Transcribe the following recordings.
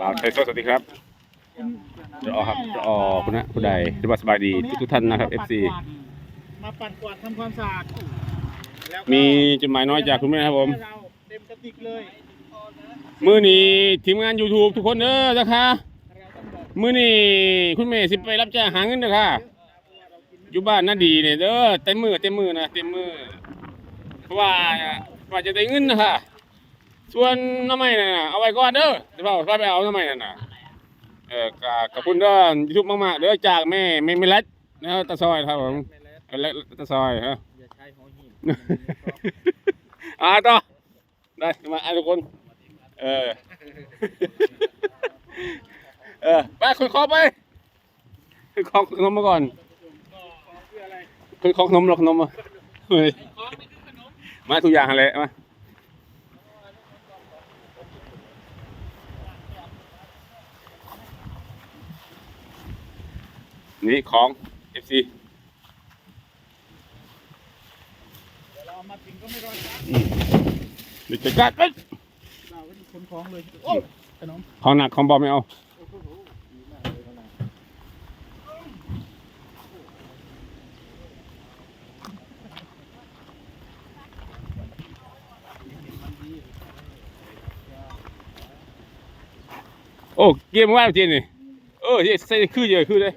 บ่าวไทยสวัสดีครับจะออกครับจะออกคุณนะผู้ใดที่ว่าสบายดีทุกทุกๆท่านนะครับ FC มาปัดกวาดทำความสะอาดแล้วก็มีจดหมายน้อยจากคุณแม่ครับผมให้เราเต็มกระติกเลยมื้อนี้ทีมงาน YouTube ทุกคนเด้อจ้ะค่ะเราต้องบอกมื้อนี้คุณแม่สิไปรับจ้างหาเงินเด้อค่ะอยู่บ้านน่าดีเนี่ยเด้อเต็มมือเต็มมือนะเต็มมือเพราะว่าว่าจะได้เงินนะค่ะ ส่วนน้ำไม้น่ะเอาไว้ก่อนเด้อเดี๋ยวพ่อไปเอาน้ำไม้นั่นน่ะเออกขอบคุณเด้อยูทูบมากๆเด้อจากแม่แม่ไม่เล็ดนะครับตาซอยครับผมเออเล็กตาซอยฮะอย่าใช้หัวหินอ่าต่อได้มาอะทุกคนเออเออไปคุยคอไปคุยคอขนมมาก่อนก็คืออะไรคุยคอขนมหรอกขนมมาเฮ้ยของไม่คือขนมมาทุกอย่างเลยมา นี่ของ FC เดี๋ยวเรามาถึงก็ไม่รอช้าเดี๋ยวจะกัดไปเราก็ขนของเลยโอ้ขนมของหนักของเบาไม่เอาโอ้เลยขนมโอ้เกมว่าจริงนี่เออใส่คือเยอะคือเลย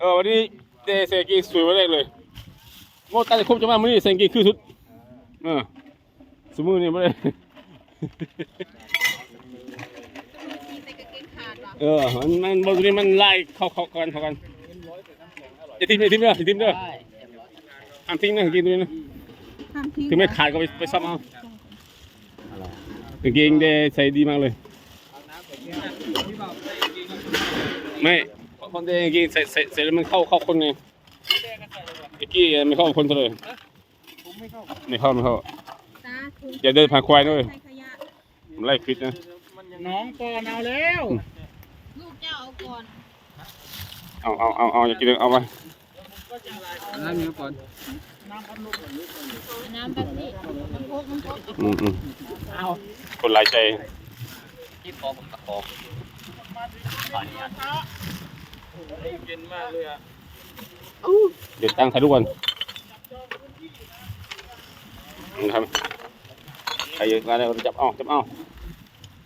เออวันนี้เตะใส่กีสวยมาแรกเลยโมตันครบจะมามื้อนี้ใส่กีคือสุดเออสมือนี่ไม่ได้ใส่กางเกงขาดเหรอเออมันมันบนนี้มันไล่เข้าเข้ากันเข้ากันอย่าทิ้งอย่าทิ้งเด้ออย่าทิ้งเด้อห้ามทิ้งนะกางเกงตัวนี้นะห้ามทิ้งถึงไม่ขาดก็ไปไปซ่อมเอากางเกงเดใส่ดีมากเลยไม่ คนเดกางเกงใส่ใส่ใส่แล้วมันเข้าเข้าคนไงเมื่อกี้ไม่เข้าคนเลยผมไม่เข้าไม่เข้าไม่เข้าตาคุณอย่าเดินผ่านควายด้วยใส่ขยะมันไล่ฟิตนะน้องก่อนเอาแล้วลูกเจ้าเอาก่อนเอาเอาเอาเอาอย่ากินเลยเอาไปน้ำนี้ก่อนน้ำพัดลมน้ำแบบนี้น้ำโคกน้ำโคกอืมอืมเอาคนหลายใจที่พอผมตะโกน เย็นมากเลยอะเดี๋ยวตั้งถ่ายรูปก่อนนะครับใครอยู่มาแล้วจับเอาจับเอา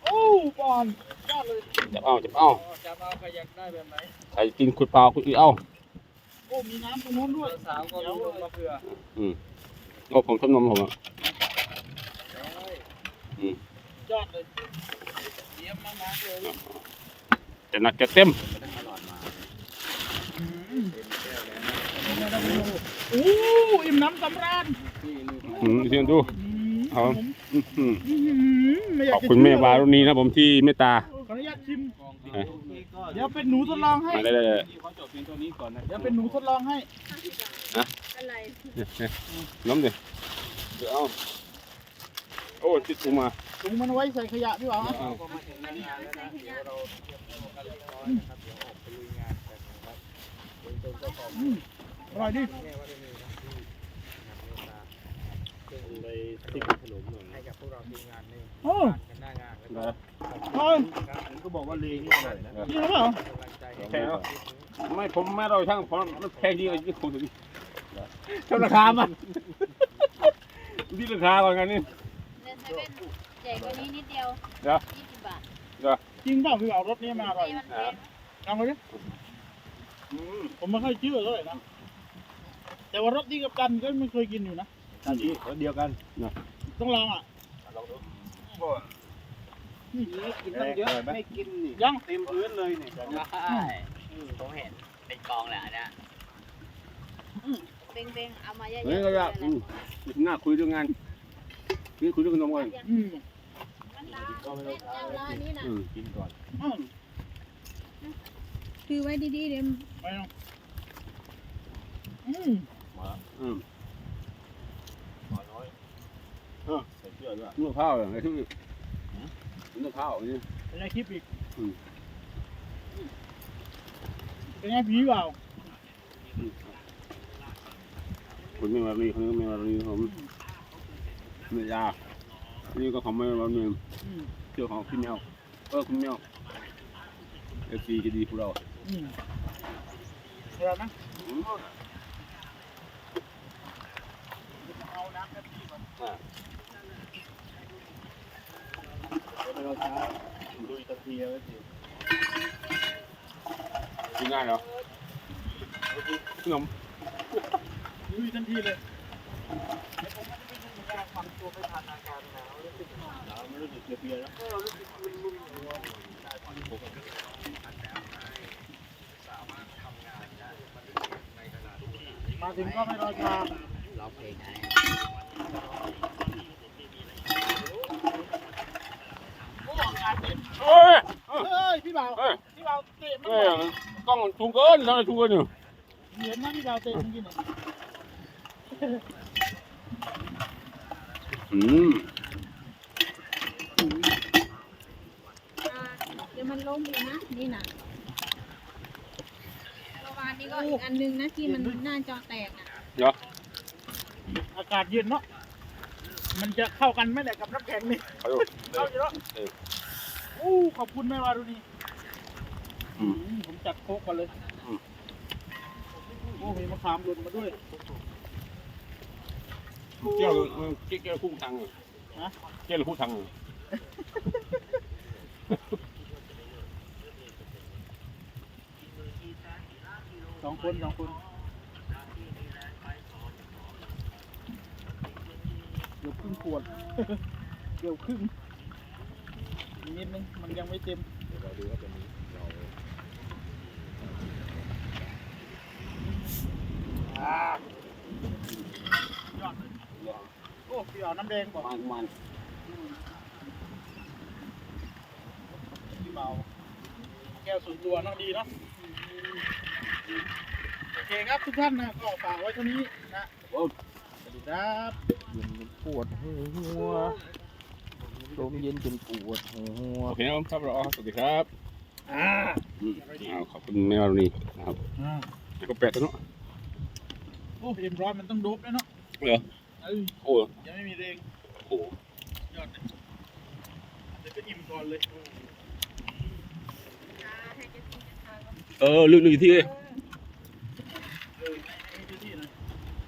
โอ้บอลยอดเลยจับเอาจับเอาจะเอาใครอยากได้แบบไหนใครกินขุดเปล่าขุดอีเอาโอ้มีน้ำตรงนู้นด้วยสาวก็ลงมาเผื่ออืมโอ้ผมชอบนมผมอะยอดเลยเยี่ยมมากๆเลยจะหนักจะเต็มโอ้อิ่มน้ำสำราญอืมที่ดูเอาอื้อหืออื้อหือไม่อยาขกอบจะคุณแม่วารุณีนะครับผมที่เมตตาขออนุญาตชิมเอ้ยเดี๋ยวเป็นหนูทดลองให้ มาได้เลยเดี๋ยวเป็นหนูทดลองให้ อะไรน้ำดิเดี๋ยวเอาโอ้ติดถุงมาถุงมันไว้ใส่ขยะพี่บ่าวฮะเอาใส่ขยะ อร่อยดิไปติดขนมหน่อยโอ้อร่อยก็บอกว่าเลงอร่อยนะจริงหรือเปล่าแพงแล้วไม่ผมไม่เราช่างผมมันแพงจริงเลยที่คุณดูดิเท่าราคามันที่ราคาก่อนกันนี่เนสเซเว่นใหญ่กว่านี้นิดเดียวเดี๋ยวยี่สิบบาทจริงเปล่าพี่บ่าวรสนี้มาอร่อยนี่มันเป็นลองไปดิ ผมไม่ค่อยเชื่อเลยนะ แต่ว่ารสนี้กับกันก็ไม่เคยกินอยู่นะอันนี้คนเดียวกันต้องลองอะกินตั้งเยอะไม่กินนี่ยังเต็มพื้นเลยนี่ใช่ผมเห็นเป็นกองแหละอันเนี้ยเบ้งๆเอามาเยอะๆเฮ้ยก็อยากอืมน่าคุยเรื่องงานนี่คุยเรื่องขนมก่อนอืมมันตาเล่นยังแล้วอันนี้นะอืมกินก่อน อืมคือไว้ดีๆเดี๋ยวไปลองอืมอืมหมอน้อยเออใส่เสื้อด้วยนวดข้าวอะไรที่นวดข้าวนี่เป็นไงคลิปอีกอืมเป็นไงผีเปล่าคุณไม่มาลีคนนี้ก็ไม่มาลีผมไม่ยากนี่ก็ของไม่มาลีอืมเจ้าของพี่แมวเออคุณแมวเอฟซีจะดีพวกเรา เดี๋ยวนะเอาน้ำแป๊บซี่ก่อนอ่าเดี๋ยวเราช้าลุยทันทีเลยสิกินง่ายเหรอขนมลุยทันทีเลยเดี๋ยวผมจะไปดูยาฟังตัวไปทานอาการหนาวรู้สึกหนาวไม่รู้สึกเพียๆแล้วมาถึงก็ไม่รอช้าร้องเพลงไงเอ้ยเฮ้ยพี่บ่าวเอ้ยพี่บ่าวเตะมันเอ้ก่ยอนกล้องสูงเกินแล้วสูงเกินอยู่เห็นนะพี่บ่าวเตะมันกินเนี่ยอืมอ่าเดี๋ยวมันล้มอีกนะนี่นะเมื่อวา นนี้ก็อีกอันนึงนะที่มันหน้าจอแตกอะเดี๋ยวอากาศเย็นเนาะ มันจะเข้ากันไหมเนี่ยกับน้ำแข็งนี่เอาดูเข้าอยู่เนาะเอออู้ขอบคุณแม่วารุณีอืมอืมผมจัดโค้กกันเลยอืมโอ้มีมะขามหล่นมาด้วยเกี่ยวมันเกี่ยวคู่ทางเลยนะเกี่ยวคู่ทางเลย สอง คนสองคนเกือบครึ่งขวดเกือบครึ่งอีกนิดนึงมันยังไม่เต็มเราดูว่าตรงนี้เรายอดเลยโอ้พี่เอาน้ำแดงก่อนมันมันพี่เบาแก้วส่วนตัวเน้องดีเนาะโอเคครับทุกท่านนะก็ฝากไว้เท่านี้นะโอ้สวัสดีครับปวดหัวลมเย็นจนปวดหัวโอเคนะครับครับรอสวัสดีครับอ่าอืมเอาขอบคุณแม่วารุณีนะครับอ่าแล้วก็แปะตัวเนาะโอ้เอ็มร้อยมันต้องโดบด้วยเนาะเหรอเอ้ยโอ้ยังไม่มีแรงโหยอดเลยเดี๋ยวก็อิ่มก่อนเลย เออลึกๆอีกทีเลย เออให้เจ้าที่หนะ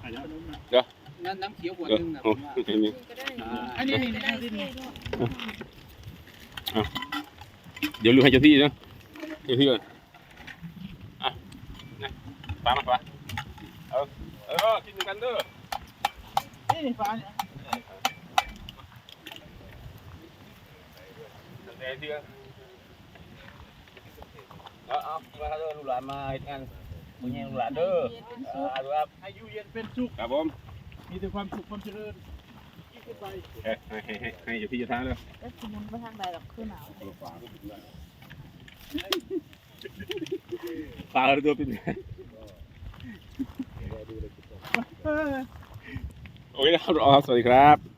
ขนมนะ นั่นน้ำเขียวขวดเออนึงนะผโอ้มว่าเห็นไหมก็ได้อ่าอันนี้นี่นี่อันนี้นี่เดี๋ยวลืมให้เจ้าที่นะเจ้าที่ก่อนอะนะปามาปาเออเออกินกันเด้อนี่นี่ฟ้าเนี่ยเดี๋ยวที่เอาเอามาเด้อลูกหลานมาเฮ็ดงานมึงยังลูกหลานเด้ออ่าดูครับอายุเย็นเป็นสุขครับผม มีแต่ความสุขความเจริญยิ่งขึ้นไปให้ให้ให้ให้เจ้าที่เจ้าทางเลยก็คือมุนไปทางใดหรอกคือหนาวฝากตัวเป็นเออโอเคครับรอครับสวัสดีครับ